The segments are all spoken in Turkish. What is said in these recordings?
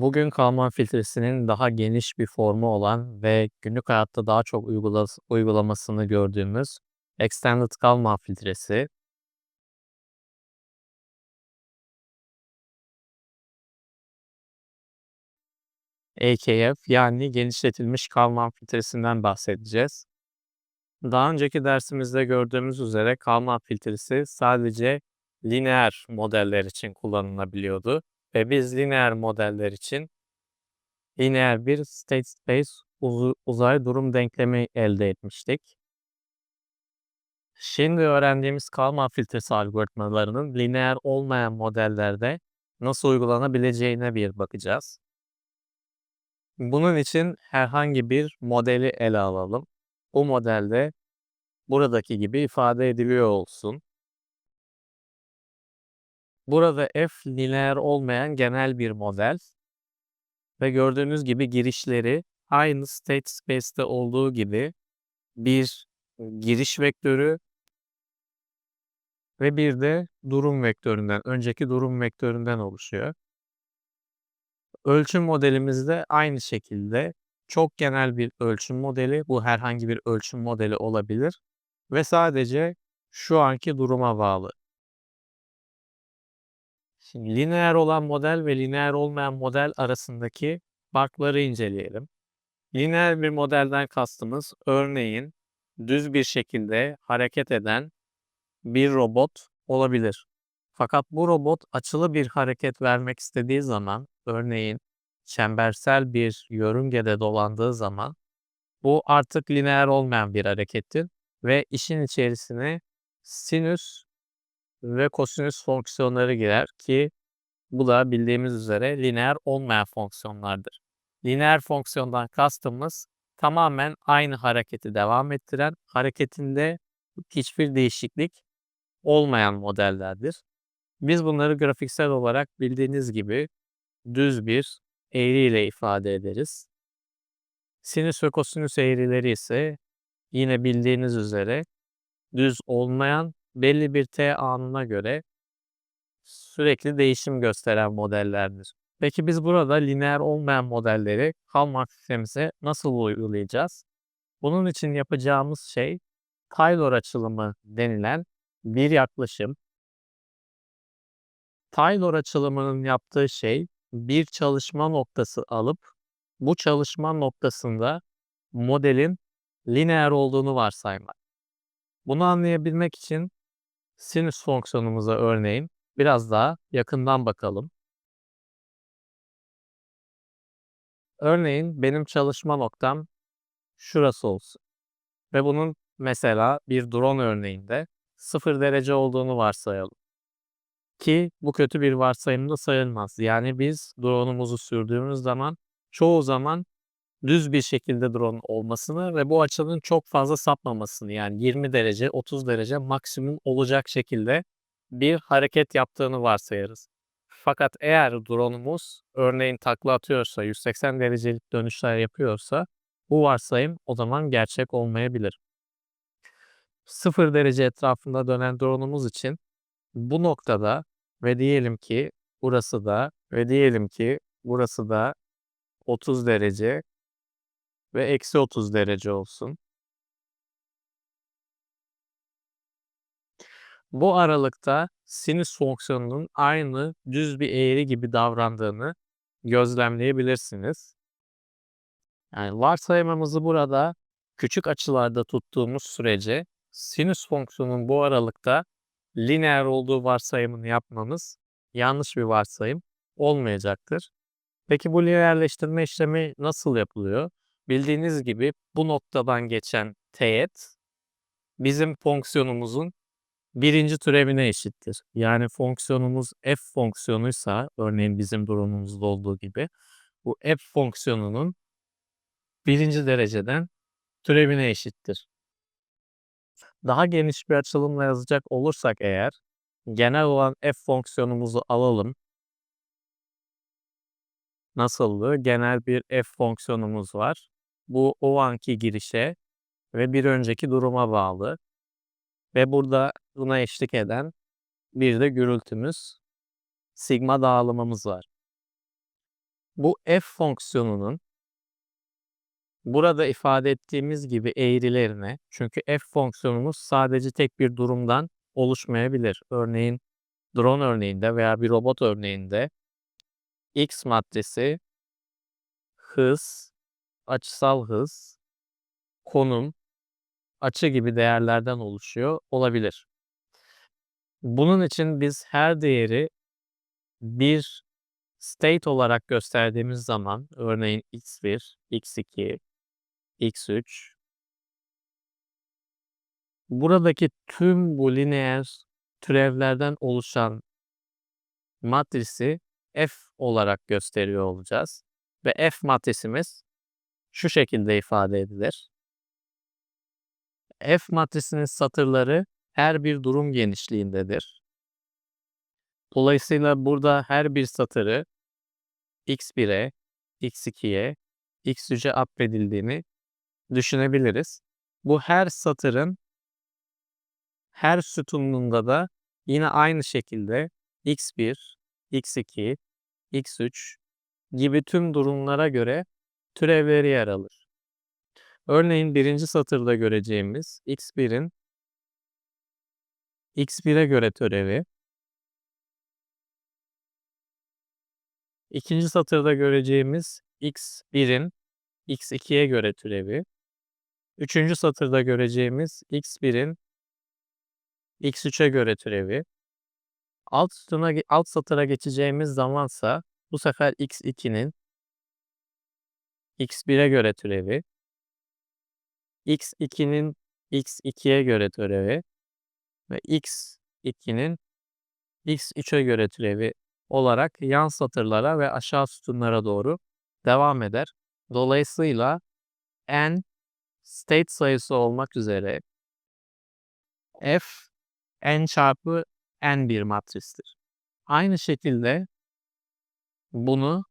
Bugün Kalman filtresinin daha geniş bir formu olan ve günlük hayatta daha çok uygulas uygulamasını gördüğümüz Extended Kalman filtresi. EKF yani genişletilmiş Kalman filtresinden bahsedeceğiz. Daha önceki dersimizde gördüğümüz üzere Kalman filtresi sadece lineer modeller için kullanılabiliyordu ve biz lineer modeller için lineer bir state space uzu uzay durum denklemi elde etmiştik. Şimdi öğrendiğimiz Kalman filtresi algoritmalarının lineer olmayan modellerde nasıl uygulanabileceğine bir bakacağız. Bunun için herhangi bir modeli ele alalım. Bu modelde buradaki gibi ifade ediliyor olsun. Burada f lineer olmayan genel bir model ve gördüğünüz gibi girişleri aynı state space'te olduğu gibi bir giriş vektörü ve bir de durum vektöründen, önceki durum vektöründen oluşuyor. Ölçüm modelimiz de aynı şekilde çok genel bir ölçüm modeli. Bu herhangi bir ölçüm modeli olabilir ve sadece şu anki duruma bağlı. Şimdi lineer olan model ve lineer olmayan model arasındaki farkları inceleyelim. Lineer bir modelden kastımız örneğin düz bir şekilde hareket eden bir robot olabilir. Fakat bu robot açılı bir hareket vermek istediği zaman, örneğin çembersel bir yörüngede dolandığı zaman bu artık lineer olmayan bir harekettir ve işin içerisine sinüs ve kosinüs fonksiyonları girer ki bu da bildiğimiz üzere lineer olmayan fonksiyonlardır. Lineer fonksiyondan kastımız tamamen aynı hareketi devam ettiren, hareketinde hiçbir değişiklik olmayan modellerdir. Biz bunları grafiksel olarak bildiğiniz gibi düz bir eğri ile ifade ederiz. Sinüs ve kosinüs eğrileri ise yine bildiğiniz üzere düz olmayan belli bir t anına göre sürekli değişim gösteren modellerdir. Peki biz burada lineer olmayan modelleri Kalman sistemimize nasıl uygulayacağız? Bunun için yapacağımız şey Taylor açılımı denilen bir yaklaşım. Taylor açılımının yaptığı şey bir çalışma noktası alıp bu çalışma noktasında modelin lineer olduğunu varsaymak. Bunu anlayabilmek için sinüs fonksiyonumuza örneğin biraz daha yakından bakalım. Örneğin benim çalışma noktam şurası olsun. Ve bunun mesela bir drone örneğinde 0 derece olduğunu varsayalım. Ki bu kötü bir varsayım da sayılmaz. Yani biz drone'umuzu sürdüğümüz zaman çoğu zaman düz bir şekilde drone olmasını ve bu açının çok fazla sapmamasını yani 20 derece 30 derece maksimum olacak şekilde bir hareket yaptığını varsayarız. Fakat eğer drone'umuz örneğin takla atıyorsa 180 derecelik dönüşler yapıyorsa bu varsayım o zaman gerçek olmayabilir. 0 derece etrafında dönen drone'umuz için bu noktada ve diyelim ki burası da ve diyelim ki burası da 30 derece ve eksi 30 derece olsun. Bu aralıkta sinüs fonksiyonunun aynı düz bir eğri gibi davrandığını gözlemleyebilirsiniz. Yani varsayımımızı burada küçük açılarda tuttuğumuz sürece sinüs fonksiyonunun bu aralıkta lineer olduğu varsayımını yapmamız yanlış bir varsayım olmayacaktır. Peki bu lineerleştirme işlemi nasıl yapılıyor? Bildiğiniz gibi bu noktadan geçen teğet bizim fonksiyonumuzun birinci türevine eşittir. Yani fonksiyonumuz f fonksiyonuysa örneğin bizim durumumuzda olduğu gibi bu f fonksiyonunun birinci dereceden türevine eşittir. Daha geniş bir açılımla yazacak olursak eğer genel olan f fonksiyonumuzu alalım. Nasıldı? Genel bir f fonksiyonumuz var. Bu o anki girişe ve bir önceki duruma bağlı. Ve burada buna eşlik eden bir de gürültümüz sigma dağılımımız var. Bu f fonksiyonunun burada ifade ettiğimiz gibi eğrilerine çünkü f fonksiyonumuz sadece tek bir durumdan oluşmayabilir. Örneğin drone örneğinde veya bir robot örneğinde x maddesi hız, açısal hız, konum, açı gibi değerlerden oluşuyor olabilir. Bunun için biz her değeri bir state olarak gösterdiğimiz zaman örneğin x1, x2, x3 buradaki tüm bu lineer türevlerden oluşan matrisi f olarak gösteriyor olacağız. Ve f matrisimiz şu şekilde ifade edilir. F matrisinin satırları her bir durum genişliğindedir. Dolayısıyla burada her bir satırı x1'e, x2'ye, x3'e atfedildiğini düşünebiliriz. Bu her satırın her sütununda da yine aynı şekilde x1, x2, x3 gibi tüm durumlara göre türevleri yer alır. Örneğin birinci satırda göreceğimiz x1'in x1'e göre türevi, ikinci satırda göreceğimiz x1'in x2'ye göre türevi, üçüncü satırda göreceğimiz x1'in x3'e göre türevi, alt sütuna alt satıra geçeceğimiz zamansa bu sefer x2'nin x1'e göre türevi, x2'nin x2'ye göre türevi ve x2'nin x3'e göre türevi olarak yan satırlara ve aşağı sütunlara doğru devam eder. Dolayısıyla n state sayısı olmak üzere f n çarpı n bir matristir. Aynı şekilde bunu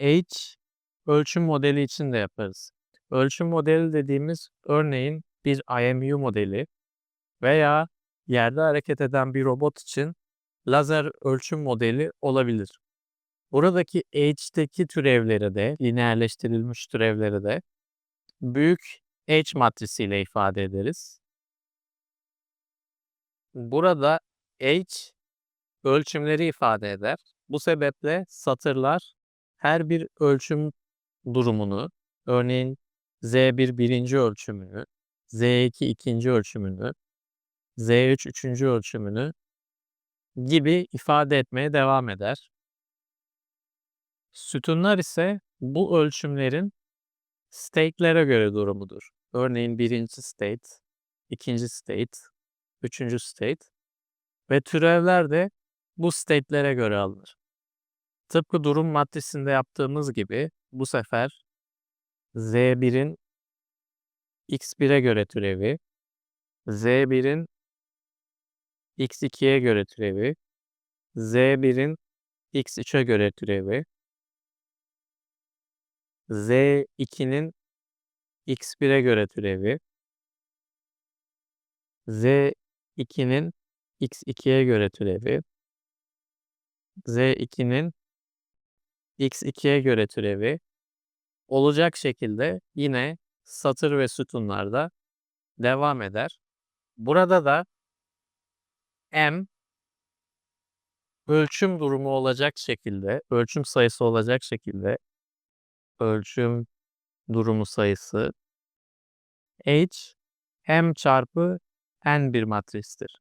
h ölçüm modeli için de yaparız. Ölçüm modeli dediğimiz örneğin bir IMU modeli veya yerde hareket eden bir robot için lazer ölçüm modeli olabilir. Buradaki H'teki türevleri de, lineerleştirilmiş türevleri de büyük H matrisiyle ifade ederiz. Burada H ölçümleri ifade eder. Bu sebeple satırlar her bir ölçüm durumunu, örneğin Z1 birinci ölçümünü, Z2 ikinci ölçümünü, Z3 üçüncü ölçümünü gibi ifade etmeye devam eder. Sütunlar ise bu ölçümlerin state'lere göre durumudur. Örneğin birinci state, ikinci state, üçüncü state ve türevler de bu state'lere göre alınır. Tıpkı durum maddesinde yaptığımız gibi bu sefer Z1'in x1'e göre türevi, Z1'in x2'ye göre türevi, Z1'in x3'e göre türevi, Z2'nin x1'e göre türevi, Z2'nin x2'ye göre türevi, Z2'nin x2'ye göre türevi olacak şekilde yine satır ve sütunlarda devam eder. Burada da m ölçüm durumu olacak şekilde, ölçüm sayısı olacak şekilde ölçüm durumu sayısı h m çarpı n bir matristir.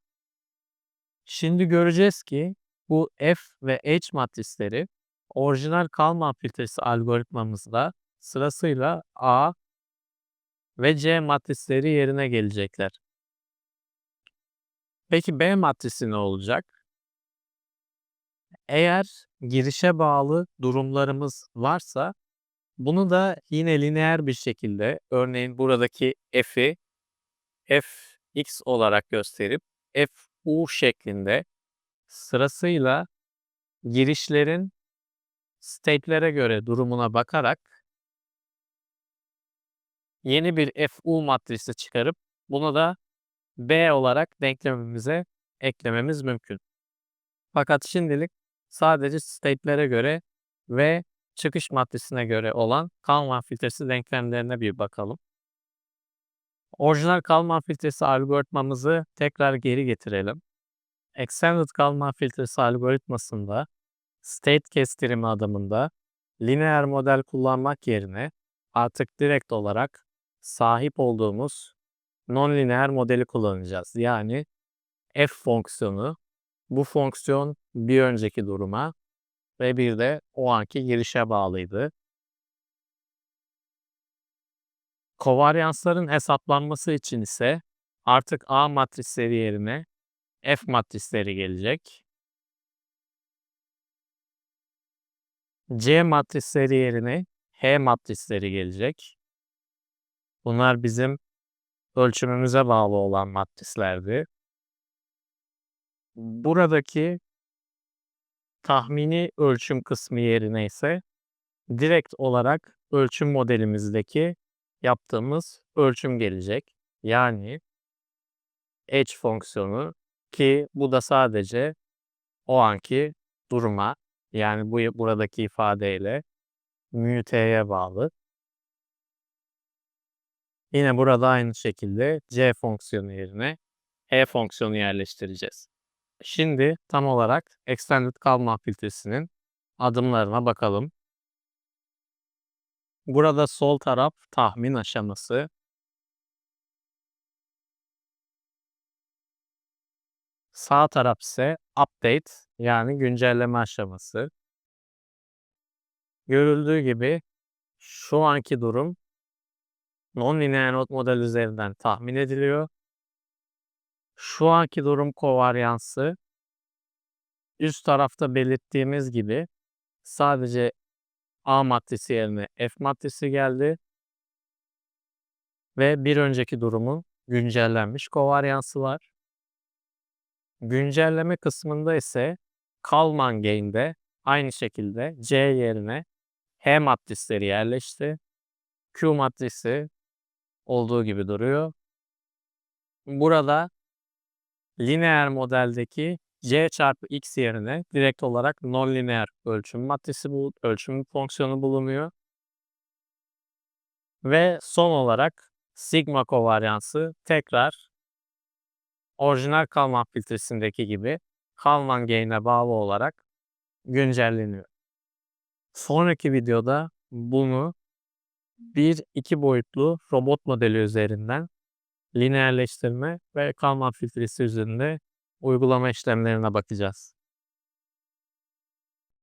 Şimdi göreceğiz ki bu f ve h matrisleri orijinal Kalman filtresi algoritmamızda sırasıyla A ve C matrisleri yerine gelecekler. Peki B matrisi ne olacak? Eğer girişe bağlı durumlarımız varsa bunu da yine lineer bir şekilde örneğin buradaki f'i fx olarak gösterip fu şeklinde sırasıyla girişlerin state'lere göre durumuna bakarak yeni bir fu matrisi çıkarıp bunu da B olarak denklemimize eklememiz mümkün. Fakat şimdilik sadece state'lere göre ve çıkış maddesine göre olan Kalman filtresi denklemlerine bir bakalım. Orijinal Kalman filtresi algoritmamızı tekrar geri getirelim. Extended Kalman filtresi algoritmasında state kestirimi adımında lineer model kullanmak yerine artık direkt olarak sahip olduğumuz non-lineer modeli kullanacağız. Yani f fonksiyonu, bu fonksiyon bir önceki duruma ve bir de o anki girişe bağlıydı. Kovaryansların hesaplanması için ise artık A matrisleri yerine F matrisleri gelecek. C matrisleri yerine H matrisleri gelecek. Bunlar bizim ölçümümüze bağlı olan matrislerdi. Buradaki tahmini ölçüm kısmı yerine ise direkt olarak ölçüm modelimizdeki yaptığımız ölçüm gelecek. Yani h fonksiyonu ki bu da sadece o anki duruma yani bu buradaki ifadeyle mu t'ye bağlı. Yine burada aynı şekilde c fonksiyonu yerine e fonksiyonu yerleştireceğiz. Şimdi tam olarak Extended Kalman filtresinin adımlarına bakalım. Burada sol taraf tahmin aşaması. Sağ taraf ise update yani güncelleme aşaması. Görüldüğü gibi şu anki durum non-linear node model üzerinden tahmin ediliyor. Şu anki durum kovaryansı üst tarafta belirttiğimiz gibi sadece A maddesi yerine F maddesi geldi. Ve bir önceki durumun güncellenmiş kovaryansı var. Güncelleme kısmında ise Kalman gain'de aynı şekilde C yerine H maddesleri yerleşti. Q maddesi olduğu gibi duruyor. Burada lineer modeldeki c çarpı x yerine direkt olarak non-lineer ölçüm maddesi bu ölçüm fonksiyonu bulunuyor. Ve son olarak sigma kovaryansı tekrar orijinal Kalman filtresindeki gibi Kalman gain'e bağlı olarak güncelleniyor. Sonraki videoda bunu bir iki boyutlu robot modeli üzerinden lineerleştirme ve Kalman filtresi üzerinde uygulama işlemlerine bakacağız.